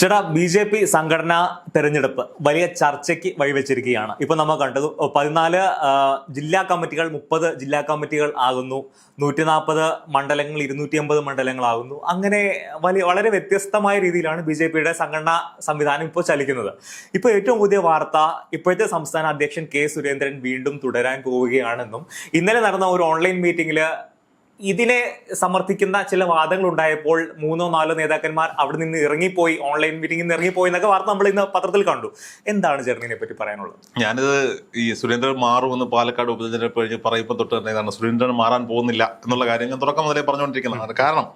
ചേട്ടാ B J P സംഘടനാ തെരഞ്ഞെടുപ്പ് വലിയ ചർച്ചയ്ക്ക് വഴിവെച്ചിരിക്കുകയാണ്. ഇപ്പൊ നമ്മൾ കണ്ടത് പതിനാല് ജില്ലാ കമ്മിറ്റികൾ മുപ്പത് ജില്ലാ കമ്മിറ്റികൾ ആകുന്നു നൂറ്റി നാൽപ്പത് മണ്ഡലങ്ങൾ ഇരുന്നൂറ്റി അമ്പത് മണ്ഡലങ്ങളാകുന്നു അങ്ങനെ വലിയ വളരെ വ്യത്യസ്തമായ രീതിയിലാണ് ബി ജെ പിയുടെ സംഘടനാ സംവിധാനം ഇപ്പോൾ ചലിക്കുന്നത്. ഇപ്പോൾ ഏറ്റവും പുതിയ വാർത്ത ഇപ്പോഴത്തെ സംസ്ഥാന അധ്യക്ഷൻ കെ സുരേന്ദ്രൻ വീണ്ടും തുടരാൻ പോവുകയാണെന്നും ഇന്നലെ നടന്ന ഒരു ഓൺലൈൻ മീറ്റിംഗിൽ ഇതിനെ സമർത്ഥിക്കുന്ന ചില വാദങ്ങൾ ഉണ്ടായപ്പോൾ മൂന്നോ നാലോ നേതാക്കന്മാർ അവിടെ നിന്ന് ഇറങ്ങിപ്പോയി ഓൺലൈൻ മീറ്റിംഗിൽ നിന്ന് ഇറങ്ങിപ്പോയി എന്നൊക്കെ വാർത്ത നമ്മൾ ഇന്ന് പത്രത്തിൽ കണ്ടു. എന്താണ് ചേട്ടനെ പറ്റി പറയാനുള്ളത്? ഞാനിത് ഈ സുരേന്ദ്രൻ മാറുമെന്ന് പാലക്കാട് ഉപതെരഞ്ഞെടുപ്പ് കഴിഞ്ഞ് പറയുമ്പോൾ തൊട്ട് തന്നെ ഇതാണ് സുരേന്ദ്രൻ മാറാൻ പോകുന്നില്ല എന്നുള്ള കാര്യം ഞാൻ തുടക്കം മുതലേ പറഞ്ഞുകൊണ്ടിരിക്കുന്നതാണ്. കാരണം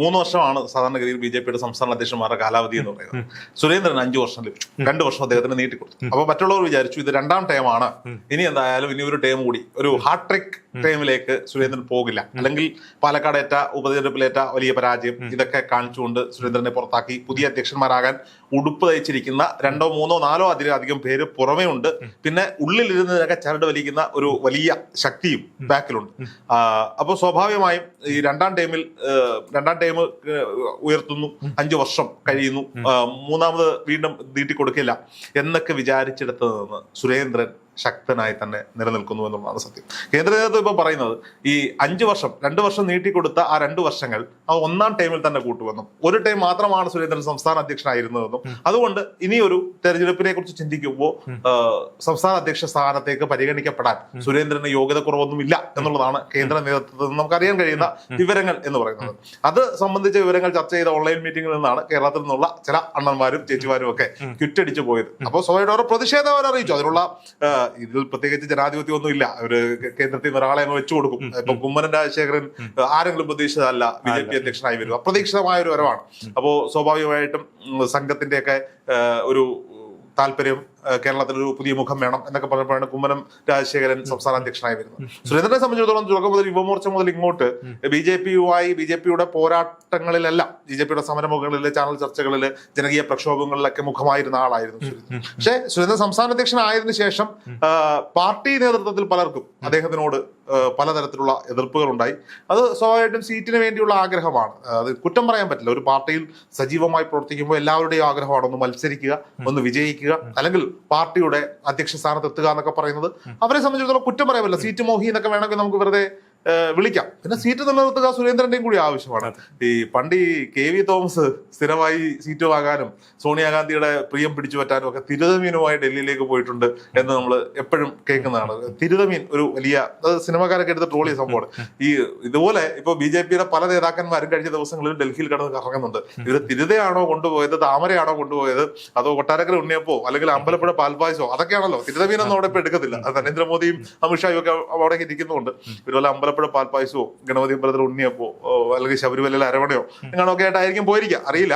മൂന്ന് വർഷമാണ് സാധാരണഗതിയിൽ ബി ജെ പിയുടെ സംസ്ഥാന അധ്യക്ഷന്മാരുടെ കാലാവധി എന്ന് പറയുന്നത്. സുരേന്ദ്രൻ അഞ്ചു വർഷം ലഭിച്ചു രണ്ടു വർഷം അദ്ദേഹത്തിന് നീട്ടിക്കൊടുത്തു. അപ്പൊ മറ്റുള്ളവർ വിചാരിച്ചു ഇത് രണ്ടാം ടൈമാണ്. ഇനി എന്തായാലും ഇനി ഒരു ടൈം കൂടി. ഒരു ഹാട്രിക് ടൈമിലേക്ക് സുരേന്ദ്രൻ പോകില്ല. അല്ലെങ്കിൽ പാലക്കാട് ഏറ്റ ഉപതെരഞ്ഞെടുപ്പിലേറ്റ വലിയ പരാജയം ഇതൊക്കെ കാണിച്ചുകൊണ്ട് സുരേന്ദ്രനെ പുറത്താക്കി. പുതിയ അധ്യക്ഷന്മാരാകാൻ ഉടുപ്പ് തയ്ച്ചിരിക്കുന്ന രണ്ടോ മൂന്നോ നാലോ അതിലധികം പേര് പുറമേ ഉണ്ട്. പിന്നെ ഉള്ളിലിരുന്നതിനൊക്കെ ചരട് വലിക്കുന്ന ഒരു വലിയ ശക്തിയും ബാക്കിലുണ്ട്. അപ്പോൾ സ്വാഭാവികമായും ഈ രണ്ടാം ടൈമിൽ രണ്ടാം ടൈം ഉയർത്തുന്നു. അഞ്ചു വർഷം കഴിയുന്നു. മൂന്നാമത് വീണ്ടും നീട്ടിക്കൊടുക്കില്ല എന്നൊക്കെ വിചാരിച്ചെടുത്ത് നിന്ന് സുരേന്ദ്രൻ ശക്തനായി തന്നെ നിലനിൽക്കുന്നു എന്നുള്ളതാണ് സത്യം. കേന്ദ്ര നേതൃത്വം ഇപ്പൊ പറയുന്നത് ഈ അഞ്ചു വർഷം രണ്ടു വർഷം നീട്ടിക്കൊടുത്ത ആ രണ്ടു വർഷങ്ങൾ ആ ഒന്നാം ടൈമിൽ തന്നെ കൂട്ടുവെന്നും ഒരു ടൈം മാത്രമാണ് സുരേന്ദ്രൻ സംസ്ഥാന അധ്യക്ഷനായിരുന്നതെന്നും. അതുകൊണ്ട് ഇനിയൊരു തെരഞ്ഞെടുപ്പിനെ കുറിച്ച് ചിന്തിക്കുമ്പോൾ സംസ്ഥാന അധ്യക്ഷ സ്ഥാനത്തേക്ക് പരിഗണിക്കപ്പെടാൻ സുരേന്ദ്രന് യോഗ്യത കുറവൊന്നും ഇല്ല എന്നുള്ളതാണ് കേന്ദ്ര നേതൃത്വത്തിൽ നിന്ന് നമുക്ക് അറിയാൻ കഴിയുന്ന വിവരങ്ങൾ എന്ന് പറയുന്നത്. അത് സംബന്ധിച്ച വിവരങ്ങൾ ചർച്ച ചെയ്ത ഓൺലൈൻ മീറ്റിംഗിൽ നിന്നാണ് കേരളത്തിൽ നിന്നുള്ള ചില അണ്ണന്മാരും ചേച്ചിമാരും ഒക്കെ ക്വിറ്റടിച്ചു പോയത്. അപ്പോൾ സ്വയം അവരുടെ പ്രതിഷേധം അവർ അറിയിച്ചു അതിനുള്ള ഇതിൽ പ്രത്യേകിച്ച് ജനാധിപത്യം ഒന്നും ഇല്ല അവർ കേന്ദ്രത്തിൽ നിന്ന് ഒരാളെ അങ്ങ് വെച്ചു കൊടുക്കും. ഇപ്പൊ കുമ്മനം രാജശേഖരൻ ആരെങ്കിലും പ്രതീക്ഷിച്ചതല്ല ബി ജെ പി അധ്യക്ഷനായി വരും അപ്രതീക്ഷിതമായ ഒരു വരവാണ്. അപ്പോ സ്വാഭാവികമായിട്ടും സംഘത്തിന്റെയൊക്കെ ഒരു താല്പര്യം കേരളത്തിൽ ഒരു പുതിയ മുഖം വേണം എന്നൊക്കെ പറഞ്ഞപ്പോഴാണ് കുമ്മനം രാജശേഖരൻ സംസ്ഥാന അധ്യക്ഷനായി വരുന്നത്. സുരേന്ദ്രനെ സംബന്ധിച്ചിടത്തോളം തുടക്കം മുതൽ യുവമോർച്ച മുതൽ ഇങ്ങോട്ട് ബി ജെ പിയുമായി ബി ജെ പിയുടെ പോരാട്ടങ്ങളിലെല്ലാം ബി ജെ പിയുടെ സമരമുഖങ്ങളിൽ ചാനൽ ചർച്ചകളിൽ ജനകീയ പ്രക്ഷോഭങ്ങളിലൊക്കെ മുഖമായിരുന്ന ആളായിരുന്നു പക്ഷെ പക്ഷേ സുരേന്ദ്രൻ സംസ്ഥാന അധ്യക്ഷനായതിനു ശേഷം പാർട്ടി നേതൃത്വത്തിൽ പലർക്കും അദ്ദേഹത്തിനോട് പലതരത്തിലുള്ള എതിർപ്പുകൾ ഉണ്ടായി അത് സ്വാഭാവികമായിട്ടും സീറ്റിന് വേണ്ടിയുള്ള ആഗ്രഹമാണ്. അത് കുറ്റം പറയാൻ പറ്റില്ല. ഒരു പാർട്ടിയിൽ സജീവമായി പ്രവർത്തിക്കുമ്പോൾ എല്ലാവരുടെയും ആഗ്രഹമാണ് ഒന്ന് മത്സരിക്കുക ഒന്ന് വിജയിക്കുക അല്ലെങ്കിൽ പാർട്ടിയുടെ അധ്യക്ഷ സ്ഥാനത്ത് എത്തുക എന്നൊക്കെ പറയുന്നത്. അവരെ സംബന്ധിച്ചിടത്തോളം കുറ്റം പറയാമല്ലോ സീറ്റ് മോഹി എന്നൊക്കെ വേണമെങ്കിൽ നമുക്ക് വെറുതെ വിളിക്കാം. പിന്നെ സീറ്റ് നിലനിർത്തുക സുരേന്ദ്രന്റെയും കൂടി ആവശ്യമാണ്. ഈ പണ്ട് ഈ കെ വി തോമസ് സ്ഥിരമായി സീറ്റ് വാങ്ങാനും സോണിയാഗാന്ധിയുടെ പ്രിയം പിടിച്ചു പറ്റാനും ഒക്കെ തിരുതമീനുമായി ഡൽഹിയിലേക്ക് പോയിട്ടുണ്ട് എന്ന് നമ്മൾ എപ്പോഴും കേൾക്കുന്നതാണ്. തിരുതമീൻ ഒരു വലിയ അത് സിനിമക്കാരൊക്കെ എടുത്ത് ട്രോൾ സംഭവമാണ്. ഈ ഇതുപോലെ ഇപ്പൊ ബി ജെ പിയുടെ പല നേതാക്കന്മാരും കഴിഞ്ഞ ദിവസങ്ങളിൽ ഡൽഹിയിൽ കടന്ന് കറങ്ങുന്നുണ്ട്. ഇത് തിരുതയാണോ കൊണ്ടുപോയത് താമരയാണോ കൊണ്ടുപോയത് അതോ കൊട്ടാരക്കര ഉണ്ണിയപ്പോ അല്ലെങ്കിൽ അമ്പലപ്പുഴ പാൽപ്പായസോ അതൊക്കെയാണല്ലോ. തിരുതമീനൊന്നും അവിടെ ഇപ്പൊ എടുക്കത്തില്ല. നരേന്ദ്രമോദിയും അമിത്ഷായും ഒക്കെ അവിടെ ഇരിക്കുന്നുണ്ട്. ഇതുപോലെ അമ്പലപ്പുഴ പാൽപ്പായസോ ഗണപതി അമ്പലത്തിൽ ഉണ്ണിയപ്പോ അല്ലെങ്കിൽ ശബരിമലയിൽ അരവണയോ അങ്ങനെയൊക്കെ ആയിട്ടായിരിക്കും പോയിരിക്കുക. അറിയില്ല.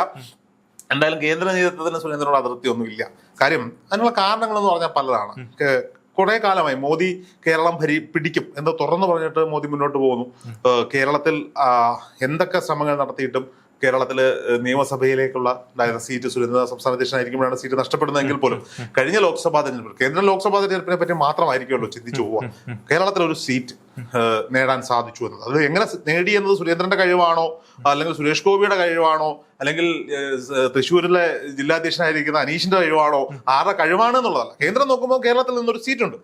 എന്തായാലും കേന്ദ്ര നേതൃത്വത്തിന് സുരേന്ദ്രനോട് അതിർത്തി ഒന്നുമില്ല കാര്യം അതിനുള്ള കാരണങ്ങൾ എന്ന് പറഞ്ഞാൽ പലതാണ്. കുറെ കാലമായി മോദി കേരളം ഭരി പിടിക്കും എന്ന് തുറന്നു പറഞ്ഞിട്ട് മോദി മുന്നോട്ട് പോകുന്നു. കേരളത്തിൽ എന്തൊക്കെ ശ്രമങ്ങൾ നടത്തിയിട്ടും കേരളത്തിൽ നിയമസഭയിലേക്കുള്ള സീറ്റ് സുരേന്ദ്ര സംസ്ഥാന അധ്യക്ഷനായിരിക്കുമ്പോഴാണ് സീറ്റ് നഷ്ടപ്പെടുന്നതെങ്കിൽ പോലും കഴിഞ്ഞ ലോക്സഭാ തെരഞ്ഞെടുപ്പ് കേന്ദ്ര ലോക്സഭാ തെരഞ്ഞെടുപ്പിനെ പറ്റി മാത്രമായിരിക്കുമല്ലോ ചിന്തിച്ചു പോവുക. കേരളത്തിൽ ഒരു സീറ്റ് നേടാൻ സാധിച്ചു എന്നത്. അത് എങ്ങനെ നേടിയെന്നത് സുരേന്ദ്രന്റെ കഴിവാണോ അല്ലെങ്കിൽ സുരേഷ് ഗോപിയുടെ കഴിവാണോ അല്ലെങ്കിൽ തൃശ്ശൂരിലെ ജില്ലാധ്യക്ഷനായിരിക്കുന്ന അനീഷിന്റെ കഴിവാണോ ആരുടെ കഴിവാണ് എന്നുള്ളതല്ല. കേന്ദ്രം നോക്കുമ്പോൾ കേരളത്തിൽ നിന്നൊരു സീറ്റുണ്ട്.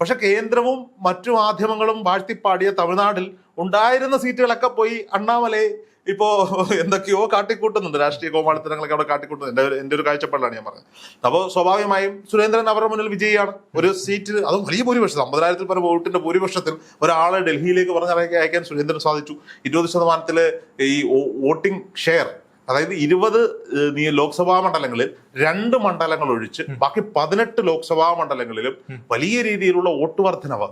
പക്ഷെ കേന്ദ്രവും മറ്റു മാധ്യമങ്ങളും വാഴ്ത്തിപ്പാടിയ തമിഴ്നാട്ടിൽ ഉണ്ടായിരുന്ന സീറ്റുകളൊക്കെ പോയി അണ്ണാമലൈ ഇപ്പോ എന്തൊക്കെയോ കാട്ടിക്കൂട്ടുന്നുണ്ട്. രാഷ്ട്രീയ കോമാളിത്തരങ്ങളൊക്കെ അവിടെ കാട്ടിക്കൂട്ടുന്നുണ്ട്. എന്റെ ഒരു- എന്റെ ഒരു കാഴ്ചപ്പാടിലാണ് ഞാൻ പറഞ്ഞത്. അപ്പോൾ സ്വാഭാവികമായും സുരേന്ദ്രൻ അവരുടെ മുന്നിൽ വിജയിയാണ്. ഒരു സീറ്റ് അതും വലിയ ഭൂരിപക്ഷത്തിൽ അമ്പതിനായിരത്തിൽ പറഞ്ഞ വോട്ടിന്റെ ഭൂരിപക്ഷത്തിൽ ഒരാളെ ഡൽഹിയിലേക്ക് പറഞ്ഞിറങ്ങി അയക്കാൻ സുരേന്ദ്രൻ സാധിച്ചു. ഇരുപത് ശതമാനത്തിൽ ഈ വോട്ടിംഗ് ഷെയർ അതായത് ഇരുപത് ലോക്സഭാ മണ്ഡലങ്ങളിൽ രണ്ട് മണ്ഡലങ്ങൾ ഒഴിച്ച് ബാക്കി പതിനെട്ട് ലോക്സഭാ മണ്ഡലങ്ങളിലും വലിയ രീതിയിലുള്ള വോട്ട് വർധനവ്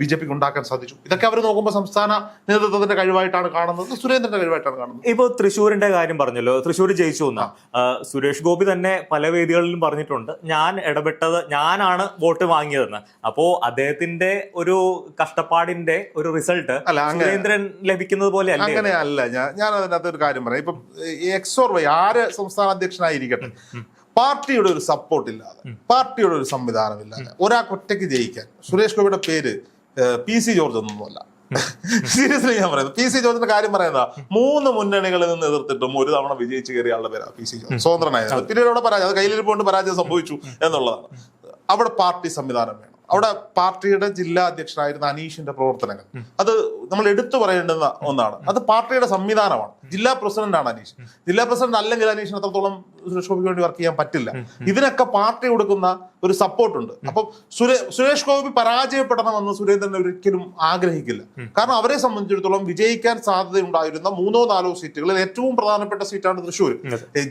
ബി ജെ പിക്ക് ഉണ്ടാക്കാൻ സാധിച്ചു. ഇതൊക്കെ അവർ നോക്കുമ്പോൾ സംസ്ഥാന നേതൃത്വത്തിന്റെ കഴിവായിട്ടാണ് കാണുന്നത് സുരേന്ദ്രന്റെ കഴിവായിട്ടാണ് കാണുന്നത്. ഇപ്പൊ തൃശ്ശൂരിന്റെ കാര്യം പറഞ്ഞല്ലോ. തൃശ്ശൂർ ജയിച്ചു എന്ന. സുരേഷ് ഗോപി തന്നെ പല വേദികളിലും പറഞ്ഞിട്ടുണ്ട് ഞാൻ ഇടപെട്ടത് ഞാനാണ് വോട്ട് വാങ്ങിയതെന്ന്. അപ്പോ അദ്ദേഹത്തിന്റെ ഒരു കഷ്ടപ്പാടിന്റെ ഒരു റിസൾട്ട് സുരേന്ദ്രൻ ലഭിക്കുന്നത് പോലെ അങ്ങനെയല്ല അങ്ങനെ അല്ല ഞാൻ ഞാൻ അതിനകത്ത് ഒരു കാര്യം പറയാം. ഇപ്പം ഓർ വൈ ആര് സംസ്ഥാന അധ്യക്ഷനായിരിക്കട്ടെ? പാർട്ടിയുടെ ഒരു സപ്പോർട്ട് ഇല്ലാതെ പാർട്ടിയുടെ ഒരു സംവിധാനം ഇല്ലാതെ ഒരാൾക്ക് ഒറ്റയ്ക്ക് ജയിക്കാൻ. സുരേഷ് ഗോപിയുടെ പേര് പി സി ജോർജ് ഒന്നുമല്ല സീരിയസ്ലി ഞാൻ പറയുന്നത്. പി സി ജോർജിന്റെ കാര്യം പറയുന്നതാ മൂന്ന് മുന്നണികളിൽ നിന്ന് എതിർത്തിട്ടും ഒരു തവണ വിജയിച്ച് കയറിയ ആളുടെ പേരാ പി സി ജോർജ്. സ്വതന്ത്രനായത്. പിന്നീട് അവിടെ പരാജയം. അത് കയ്യിലിരിപ്പോണ്ട് പരാജയം സംഭവിച്ചു എന്നുള്ളതാണ്. അവിടെ പാർട്ടി സംവിധാനം വേണം. അവിടെ പാർട്ടിയുടെ ജില്ലാ അധ്യക്ഷനായിരുന്ന അനീഷിന്റെ പ്രവർത്തനങ്ങൾ. അത് നമ്മൾ എടുത്തു പറയേണ്ടുന്ന ഒന്നാണ്. അത് പാർട്ടിയുടെ സംവിധാനമാണ്. ജില്ലാ പ്രസിഡന്റാണ് അനീഷ്. ജില്ലാ പ്രസിഡന്റ് അല്ലെങ്കിൽ അനീഷിന് അത്രത്തോളം സുരേഷ് ഗോപിക്ക് വേണ്ടി വർക്ക് ചെയ്യാൻ പറ്റില്ല. ഇതിനൊക്കെ പാർട്ടി കൊടുക്കുന്ന ഒരു സപ്പോർട്ടുണ്ട്. അപ്പം സുരേ സുരേഷ് ഗോപി പരാജയപ്പെടണമെന്ന് സുരേന്ദ്രൻ ഒരിക്കലും ആഗ്രഹിക്കില്ല. കാരണം അവരെ സംബന്ധിച്ചിടത്തോളം വിജയിക്കാൻ സാധ്യതയുണ്ടായിരുന്ന മൂന്നോ നാലോ സീറ്റുകളിൽ ഏറ്റവും പ്രധാനപ്പെട്ട സീറ്റാണ് തൃശ്ശൂർ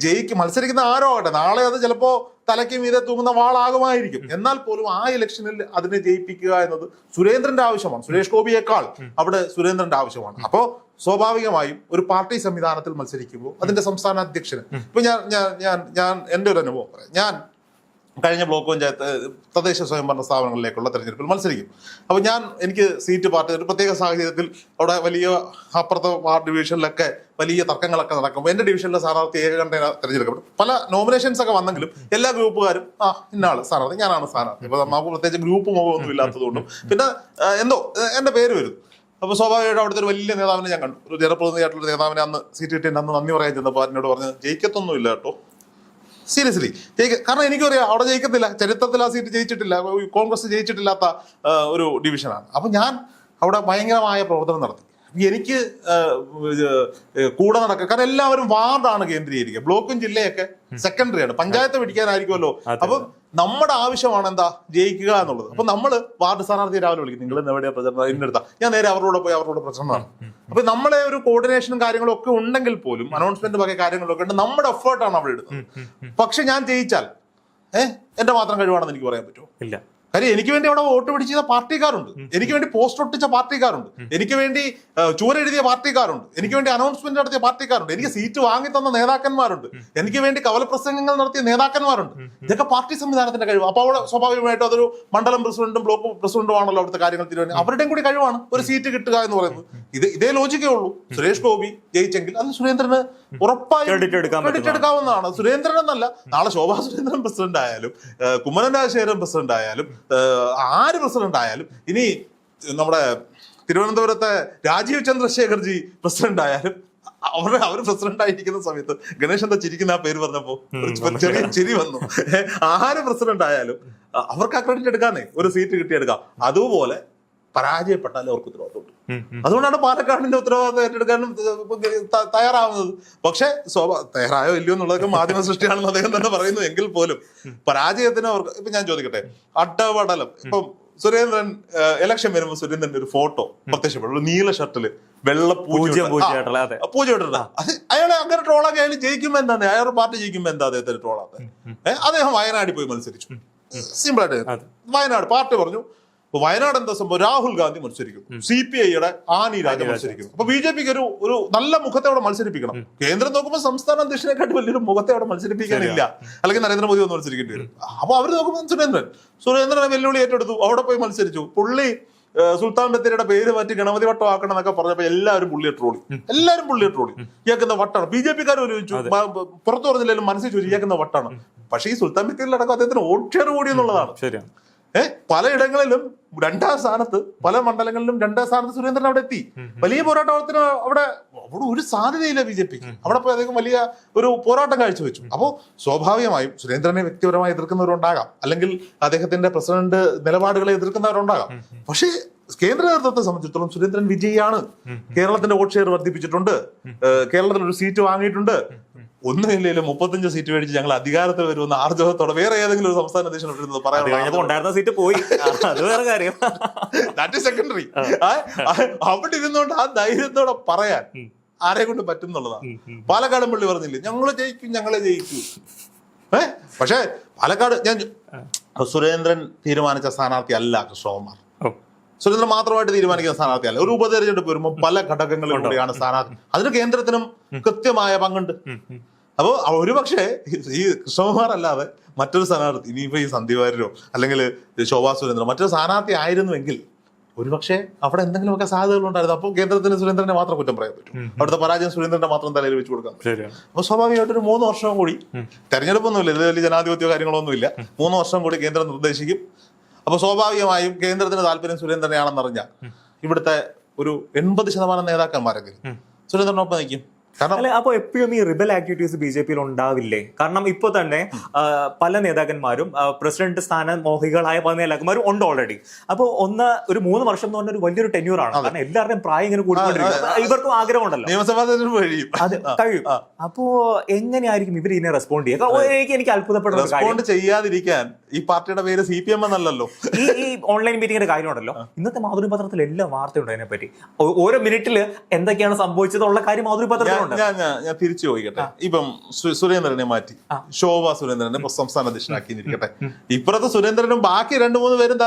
ജയിക്ക് മത്സരിക്കുന്ന ആരോ ആകട്ടെ നാളെ അത് ചിലപ്പോ തലയ്ക്ക് മീതെ തൂങ്ങുന്ന വാളാകുമായിരിക്കും. എന്നാൽ പോലും ആ ഇലക്ഷനിൽ അതിനെ ജയിപ്പിക്കുക എന്നത് സുരേന്ദ്രന്റെ ആവശ്യമാണ്. സുരേഷ് ഗോപിയേക്കാൾ അവിടെ സുരേന്ദ്രന്റെ ആവശ്യമാണ്. അപ്പോ സ്വാഭാവികമായും ഒരു പാർട്ടി സംവിധാനത്തിൽ മത്സരിക്കുമ്പോൾ അതിന്റെ സംസ്ഥാന അധ്യക്ഷന്. ഇപ്പൊ ഞാൻ ഞാൻ ഞാൻ ഞാൻ എന്റെ ഒരു അനുഭവം പറയാം. ഞാൻ കഴിഞ്ഞ ബ്ലോക്ക് പഞ്ചായത്ത് തദ്ദേശ സ്വയംഭരണ സ്ഥാപനങ്ങളിലേക്കുള്ള തെരഞ്ഞെടുപ്പിൽ മത്സരിക്കും. അപ്പോൾ ഞാൻ എനിക്ക് സീറ്റ് പാർട്ടി ഒരു പ്രത്യേക സാഹചര്യത്തിൽ അവിടെ വലിയ അപ്പുറത്തെ വാർഡ് ഡിവിഷനിലൊക്കെ വലിയ തർക്കങ്ങളൊക്കെ നടക്കുമ്പോൾ എന്റെ ഡിവിഷനിലെ സ്ഥാനാർത്ഥി ഏകകണ്ഠേന തിരഞ്ഞെടുക്കപ്പെട്ടു പല നോമിനേഷൻസ് ഒക്കെ വന്നെങ്കിലും എല്ലാ ഗ്രൂപ്പുകാരും ആ ഇന്നാൾ സ്ഥാനാർത്ഥി ഞാനാണ് സ്ഥാനാർത്ഥി. അപ്പോൾ നമുക്ക് പ്രത്യേകിച്ച് ഗ്രൂപ്പ് മുഖമൊന്നും ഇല്ലാത്തതുകൊണ്ടും. പിന്നെ എന്തോ എന്റെ പേര് വരും അപ്പോൾ സ്വാഭാവികമായിട്ട് അവിടുത്തെ ഒരു വലിയ നേതാവിനെ ഞാൻ കണ്ടു. ഒരു ജനപ്രതിനിധിയായിട്ടുള്ള നേതാവിനെ അന്ന് സീറ്റ് കിട്ടിയ അന്ന് നന്ദി പറയാൻ ചെന്നപ്പോൾ എന്നോട് പറഞ്ഞ് ജയിക്കത്തൊന്നും ഇല്ല കേട്ടോ. സീരിയസ്ലി ജയിക്ക കാരണം എനിക്കറിയാം അവിടെ ജയിക്കത്തില്ല ചരിത്രത്തിൽ ആ സീറ്റ് ജയിച്ചിട്ടില്ല കോൺഗ്രസ് ജയിച്ചിട്ടില്ലാത്ത ഒരു ഡിവിഷനാണ്. അപ്പൊ ഞാൻ അവിടെ ഭയങ്കരമായ പ്രവർത്തനം നടത്തി. എനിക്ക് കൂടെ നടക്കുക കാരണം എല്ലാവരും വാർഡാണ് കേന്ദ്രീകരിക്കുക. ബ്ലോക്കും ജില്ലയൊക്കെ സെക്കൻഡറി ആണ്. പഞ്ചായത്ത് പിടിക്കാനായിരിക്കുമല്ലോ. അപ്പൊ നമ്മുടെ ആവശ്യമാണ് എന്താ ജയിക്കുക എന്നുള്ളത്. അപ്പൊ നമ്മൾ വാർഡ് സ്ഥാനാർത്ഥി രാവിലെ വിളിക്കും. നിങ്ങൾ ഇന്ന് എവിടെയാ പ്രചരണം? ഇന്നെടുത്താ ഞാൻ നേരെ അവരോട് പോയി അവരോട് പ്രചരണമാണ്. അപ്പൊ നമ്മളെ ഒരു കോർഡിനേഷനും കാര്യങ്ങളും ഒക്കെ ഉണ്ടെങ്കിൽ പോലും അനൗൺസ്മെന്റ് വക കാര്യങ്ങളൊക്കെ ഉണ്ട് നമ്മുടെ എഫേർട്ടാണ് അവിടെ ഇടുന്നത് പക്ഷെ ഞാൻ ജയിച്ചാൽ ഏഹ് എന്റെ മാത്രം കഴിവാണെന്ന് എനിക്ക് പറയാൻ പറ്റുമോ? ഇല്ല. കാര്യം എനിക്ക് വേണ്ടി അവിടെ വോട്ട് പിടിച്ച പാർട്ടിക്കാരുണ്ട്. എനിക്ക് വേണ്ടി പോസ്റ്റ് ഒട്ടിച്ച പാർട്ടിക്കാരുണ്ട്. എനിക്ക് വേണ്ടി ചൂര എഴുതിയ പാർട്ടിക്കാരുണ്ട്. എനിക്ക് വേണ്ടി അനൗൺസ്മെന്റ് നടത്തിയ പാർട്ടിക്കാരുണ്ട്. എനിക്ക് സീറ്റ് വാങ്ങി തന്ന നേതാക്കന്മാരുണ്ട്. എനിക്ക് വേണ്ടി കവലപ്രസംഗങ്ങൾ നടത്തിയ നേതാക്കന്മാരുണ്ട്. ഇതൊക്കെ പാർട്ടി സംവിധാനത്തിന്റെ കഴിവ്. അപ്പൊ അവിടെ സ്വാഭാവികമായിട്ടും അതൊരു മണ്ഡലം പ്രസിഡന്റും ബ്ലോക്ക് പ്രസിഡന്റും ആണല്ലോ അവിടുത്തെ കാര്യങ്ങൾ തീരുമാനം. അവരുടെയും കൂടി കഴിവാണ്. ഒരു സീറ്റ് കിട്ടുക എന്ന് പറയുന്നത്. ഇത് ഇതേ ലോജിക്കേ ഉള്ളൂ. സുരേഷ് ഗോപി ജയിച്ചെങ്കിൽ അത് സുരേന്ദ്രന് ഉറപ്പായും എടുക്കാവുന്നതാണ് സുരേന്ദ്രൻ എന്നല്ല നാളെ ശോഭാ സുരേന്ദ്രൻ പ്രസിഡന്റ് ആയാലും കുമ്മനം രാജശേഖരൻ പ്രസിഡന്റ് ആയാലും ആര് പ്രസിഡന്റ് ആയാലും ഇനി നമ്മുടെ തിരുവനന്തപുരത്തെ രാജീവ് ചന്ദ്രശേഖർജി പ്രസിഡന്റ് ആയാലും അവരുടെ അവർ പ്രസിഡന്റ് ആയിരിക്കുന്ന സമയത്ത് ഗണേശ് എന്താ ചിരിക്കുന്ന ആ പേര് പറഞ്ഞപ്പോ ചെറിയ ചിരി വന്നു. ആര് പ്രസിഡന്റ് ആയാലും അവർക്ക് ആ ക്രെഡിറ്റ് എടുക്കാന്നേ ഒരു സീറ്റ് കിട്ടിയെടുക്കാം. അതുപോലെ പരാജയപ്പെട്ടാൽ അവർക്ക് ഉത്തരവാദിത്തമുണ്ട്. അതുകൊണ്ടാണ് പാലക്കാടിന്റെ ഉത്തരവാദിത്തം ഏറ്റെടുക്കാനും തയ്യാറാവുന്നത്. പക്ഷെ സ്വാഭാ തയ്യാറായോ ഇല്ലയോ എന്നുള്ളതൊക്കെ മാധ്യമ സൃഷ്ടിയാണെന്ന് അദ്ദേഹം തന്നെ പറയുന്നു. എങ്കിൽ പോലും പരാജയത്തിന് അവർക്ക് ഇപ്പൊ ഞാൻ ചോദിക്കട്ടെ അട്ടവടലം ഇപ്പം സുരേന്ദ്രൻ ഇലക്ഷൻ വരുമ്പോൾ സുരേന്ദ്രൻ ഒരു ഫോട്ടോ പ്രത്യക്ഷപ്പെട്ടു ഒരു നീല ഷർട്ടിൽ വെള്ള അതെ. പൂജ ഇട്ടിട്ടുണ്ട അയാളെ അങ്ങനെ ട്രോളാക്കി അയാൾ ജയിക്കുമ്പോ എന്താണ്? അയാളുടെ പാർട്ടി ജയിക്കുമ്പോ എന്താ അദ്ദേഹത്തിന് ട്രോളാത്ത അദ്ദേഹം വയനാട്ടിൽ പോയി മത്സരിച്ചു. സിമ്പിൾ ആയിട്ട് വയനാട് പാർട്ടി പറഞ്ഞു അപ്പൊ വയനാട് എന്താ സംഭവം? രാഹുൽ ഗാന്ധി മത്സരിക്കും സി പി ഐയുടെ ആനി രാജ മത്സരിക്കുന്നു. അപ്പൊ ബി ജെ പിക്ക് ഒരു ഒരു നല്ല മുഖത്തെ അവിടെ മത്സരിപ്പിക്കണം. കേന്ദ്രം നോക്കുമ്പോൾ സംസ്ഥാന അധ്യക്ഷനെക്കാട്ട് വലിയൊരു മുഖത്തെ അവിടെ മത്സരിപ്പിക്കാനില്ല. അല്ലെങ്കിൽ നരേന്ദ്രമോദി ഒന്ന് മത്സരിക്കേണ്ടി വരും. അപ്പൊ അവർ നോക്കുമ്പോൾ സുരേന്ദ്രൻ. സുരേന്ദ്രനെ വെല്ലുവിളി ഏറ്റെടുത്തു. അവിടെ പോയി മത്സരിച്ചു. പുള്ളി സുൽത്താൻ ബത്തേരിയുടെ പേര് മാറ്റി ഗണപതി വട്ടം ആക്കണം എന്നൊക്കെ പറഞ്ഞപ്പോ എല്ലാവരും പുള്ളിയെ ട്രോളി. എല്ലാവരും പുള്ളിയെ ട്രോളി. ഇയാക്കുന്ന വട്ടാണ്? ബി ജെ പിക്കാർ ചോദിച്ചു. പുറത്തു പറഞ്ഞില്ലെങ്കിലും മനസ്സിൽ ചോദിച്ചു ഇയാക്കുന്ന വട്ടാണ്? പക്ഷേ ഈ സുൽത്താൻ ബത്തേരിയിലടക്കം അദ്ദേഹത്തിന് ഷെയർ കൂടി എന്നുള്ളതാണ് ശരിയാണ്. ഏഹ് പലയിടങ്ങളിലും രണ്ടാം സ്ഥാനത്ത് പല മണ്ഡലങ്ങളിലും രണ്ടാം സ്ഥാനത്ത് സുരേന്ദ്രൻ അവിടെ എത്തി. വലിയ പോരാട്ടത്തിന് അവിടെ അവിടെ ഒരു സാധ്യതയില്ല ബി ജെ പിക്ക്. അവിടെ പോയി അദ്ദേഹം വലിയ ഒരു പോരാട്ടം കാഴ്ചവെച്ചു. അപ്പോൾ സ്വാഭാവികമായും സുരേന്ദ്രനെ വ്യക്തിപരമായി എതിർക്കുന്നവരുണ്ടാകാം. അല്ലെങ്കിൽ അദ്ദേഹത്തിന്റെ പ്രസിഡന്റ് നിലപാടുകളെ എതിർക്കുന്നവരുണ്ടാകാം. പക്ഷേ കേന്ദ്ര നേതൃത്വത്തെ സംബന്ധിച്ചിടത്തോളം സുരേന്ദ്രൻ വിജയിയാണ് കേരളത്തിന്റെ വോട്ട് ഷെയർ വർദ്ധിപ്പിച്ചിട്ടുണ്ട്. കേരളത്തിൽ ഒരു സീറ്റ് വാങ്ങിയിട്ടുണ്ട്. ഒന്നുമില്ലെങ്കിലും മുപ്പത്തഞ്ച് സീറ്റ് മേടിച്ച് ഞങ്ങൾ അധികാരത്തിൽ വരുമെന്ന് ആർജവത്തോടെ വേറെ ഏതെങ്കിലും ഒരു സംസ്ഥാന അധ്യക്ഷൻ പറയാൻ ഉണ്ടായിരുന്ന സീറ്റ് പോയി. അത് വേറെ കാര്യം. ദാറ്റ് സെക്കൻഡറി അവിടെ ഇരുന്നോണ്ട് ആ ധൈര്യത്തോടെ പറയാൻ ആരെ കൊണ്ട് പറ്റും എന്നുള്ളതാണ്. പാലക്കാട് പള്ളി പറഞ്ഞില്ലേ ഞങ്ങൾ ജയിക്കും ഞങ്ങളെ ജയിക്കും. ഏ? പക്ഷേ പാലക്കാട് ഞാൻ സുരേന്ദ്രൻ തീരുമാനിച്ച സ്ഥാനാർത്ഥി അല്ല കൃഷ്ണകുമാർ. സുരേന്ദ്രൻ മാത്രമായിട്ട് തീരുമാനിക്കുന്ന സ്ഥാനാർത്ഥിയല്ല ഒരു ഉപതെരഞ്ഞെടുപ്പ് വരുമ്പോൾ പല ഘടകങ്ങളും കൂടിയാണ് സ്ഥാനാർത്ഥി അതിന് കേന്ദ്രത്തിനും കൃത്യമായ പങ്കുണ്ട്. ഉം, ഉം. അപ്പോ ഒരു പക്ഷേ ഈ കൃഷ്ണകുമാർ അല്ലാതെ മറ്റൊരു സ്ഥാനാർത്ഥി. ഇനിയിപ്പോ ഈ സന്ദീപ് വാര്യരോ അല്ലെങ്കിൽ ശോഭാ സുരേന്ദ്രനോ മറ്റൊരു സ്ഥാനാർത്ഥി ആയിരുന്നുവെങ്കിൽ ഒരുപക്ഷെ അവിടെ എന്തെങ്കിലുമൊക്കെ സാധ്യതകൾ ഉണ്ടായിരുന്നു. അപ്പോൾ കേന്ദ്രത്തിന് സുരേന്ദ്രനെ മാത്രം കുറ്റം പറയാൻ പറ്റും. അവിടുത്തെ പരാജയം സുരേന്ദ്രന്റെ മാത്രം തലയിൽ വെച്ച് കൊടുക്കാം അപ്പോൾ സ്വാഭാവികമായിട്ട് ഒരു മൂന്ന് വർഷം കൂടി തെരഞ്ഞെടുപ്പൊന്നുമില്ല. ഇത് വലിയ ജനാധിപത്യ കാര്യങ്ങളൊന്നുമില്ല. മൂന്ന് വർഷം കൂടി കേന്ദ്രം നിർദ്ദേശിക്കും. അപ്പോൾ സ്വാഭാവികമായും കേന്ദ്രത്തിന് താല്പര്യം സുരേന്ദ്രനെയാണെന്നറിഞ്ഞാൽ ഇവിടുത്തെ ഒരു എൺപത് ശതമാനം നേതാക്കന്മാരെങ്കിലും സുരേന്ദ്രനൊപ്പം നിൽക്കും. കാരണം അല്ലെ അപ്പൊ എപ്പോഴും ഈ റിബൽ ആക്ടിവിറ്റീസ് ബി ജെ പിയിൽ ഉണ്ടാവില്ലേ? കാരണം ഇപ്പൊ തന്നെ പല നേതാക്കന്മാരും പ്രസിഡന്റ് സ്ഥാന മോഹികളായ പല നേതാക്കന്മാരും ഉണ്ട് ഓൾറെഡി അപ്പൊ ഒന്ന് ഒരു മൂന്ന് വർഷം എന്ന് പറഞ്ഞ ഒരു വലിയൊരു ടെന്യൂർ ആണ്. കാരണം എല്ലാവരുടെയും പ്രായം ഇങ്ങനെ കൂടിക്കൊണ്ടിരിക്കും. ഇവർക്കും ആഗ്രഹമുണ്ടല്ലോ. നിയമസഭാ അത് കഴിയും. അപ്പോ എങ്ങനെയായിരിക്കും ഇവർ ഇതിനെ റെസ്പോണ്ട് ചെയ്യുക? എനിക്ക് എനിക്ക് അത്ഭുതപ്പെടുന്ന റെസ്പോണ്ട് ചെയ്യാതിരിക്കാൻ ഈ പാർട്ടിയുടെ പേര് സി പി എം എന്നല്ലോ ഈ ഈ ഓൺലൈൻ മീറ്റിംഗിന്റെ കാര്യമുണ്ടല്ലോ. ഇന്നത്തെ മാധുരി പത്രത്തിൽ എല്ലാം വാർത്തയുണ്ട് അതിനെപ്പറ്റി. ഓരോ മിനിറ്റിൽ എന്തൊക്കെയാണ് സംഭവിച്ചതുള്ള കാര്യം മാധുരി ഞാൻ ഞാൻ- തിരിച്ചു ചോദിക്കട്ടെ. ഇപ്പം സുരേന്ദ്രനെ മാറ്റി. ശോഭ സുരേന്ദ്രനെ സംസ്ഥാന അധ്യക്ഷനാക്കി ഇരിക്കട്ടെ ഇപ്പുറത്തെ സുരേന്ദ്രനും ബാക്കി രണ്ടു മൂന്ന് പേരും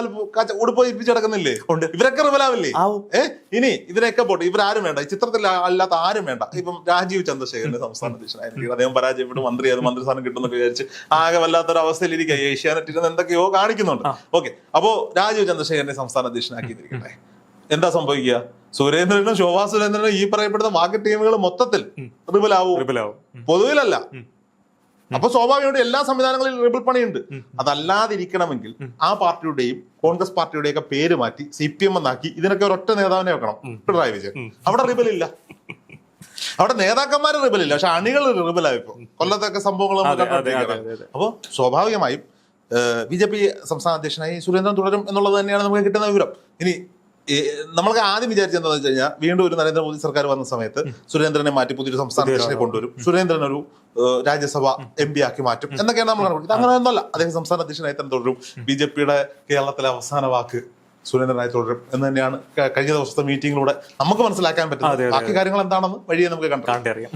ഉടുപ്പ് ഇരിപ്പിച്ചു കിടക്കുന്നില്ലേ. ഇവരൊക്കെ റിവലാവില്ലേ? ഏ? ഇനി ഇതിനൊക്കെ പോട്ടെ. ഇവരാരും വേണ്ട. ഈ ചിത്രത്തിൽ അല്ലാത്ത ആരും വേണ്ട. ഇപ്പം രാജീവ് ചന്ദ്രശേഖരന്റെ സംസ്ഥാന അധ്യക്ഷനായിരിക്കും. അദ്ദേഹം പരാജയപ്പെട്ട് മന്ത്രി അത് മന്ത്രിസ്ഥാനം കിട്ടുന്നൊക്കെ വിചാരിച്ച് ആകെ വല്ലാത്തൊരു അവസ്ഥയിലിരിക്കുക. ഏഷ്യാനെറ്റ് ഇരുന്ന് എന്തൊക്കെയോ കാണിക്കുന്നുണ്ട്. ഓക്കെ. അപ്പോ രാജീവ് ചന്ദ്രശേഖരനെ സംസ്ഥാന അധ്യക്ഷനാക്കി അധ്യക്ഷനാക്കിയിരിക്കട്ടെ എന്താ സംഭവിക്കുക? സുരേന്ദ്രനും ശോഭാ സുരേന്ദ്രനും ഈ പറയപ്പെടുന്ന വാക്ക് ടീമുകൾ മൊത്തത്തിൽ റിബലാവും ആവും പൊതുവിലല്ല. അപ്പൊ സ്വാഭാവികമായിട്ട് എല്ലാ സംവിധാനങ്ങളിലും റിബിൾ പണിയുണ്ട്. അതല്ലാതിരിക്കണമെങ്കിൽ ആ പാർട്ടിയുടെയും കോൺഗ്രസ് പാർട്ടിയുടെയും ഒക്കെ പേര് മാറ്റി സി പി എം എന്നാക്കി ഇതിനൊക്കെ ഒരൊറ്റ നേതാവിനെ വെക്കണം. പിണറായി വിജയൻ. അവിടെ റിബൽ ഇല്ല അവിടെ നേതാക്കന്മാർ റിബൽ ഇല്ല പക്ഷെ അണികൾ റിബലായി ഇപ്പൊ. കൊല്ലത്തൊക്കെ സംഭവങ്ങൾ അപ്പൊ. സ്വാഭാവികമായും ബി ജെ പി സംസ്ഥാന അധ്യക്ഷനായി സുരേന്ദ്രൻ തുടരും എന്നുള്ളത് തന്നെയാണ് നമുക്ക് കിട്ടുന്ന വിവരം. ഇനി നമ്മൾക്ക് ആദ്യം വിചാരിച്ചെന്താണെന്ന് വെച്ച് കഴിഞ്ഞാൽ വീണ്ടും ഒരു നരേന്ദ്രമോദി സർക്കാർ വന്ന സമയത്ത് സുരേന്ദ്രനെ മാറ്റി പുതിയൊരു സംസ്ഥാന അധ്യക്ഷനെ കൊണ്ടുവരും. സുരേന്ദ്രൻ ഒരു രാജ്യസഭ എം പി ആക്കി മാറ്റും. എന്നൊക്കെയാണ് നമ്മൾ കണ്ടുപിടിക്കുന്നത് ഇത് അങ്ങനെ ഒന്നല്ല അദ്ദേഹം സംസ്ഥാന അധ്യക്ഷനായി തന്നെ തുടരും. ബി ജെ പിയുടെ കേരളത്തിലെ അവസാന വാക്ക് സുരേന്ദ്രനായി തുടരും. എന്ന് തന്നെയാണ് കഴിഞ്ഞ ദിവസത്തെ മീറ്റിംഗിലൂടെ നമുക്ക് മനസ്സിലാക്കാൻ പറ്റുന്നത്. ബാക്കി കാര്യങ്ങൾ എന്താണെന്ന് വഴിയെ നമുക്ക് കണ്ടു കണ്ടറിയാം.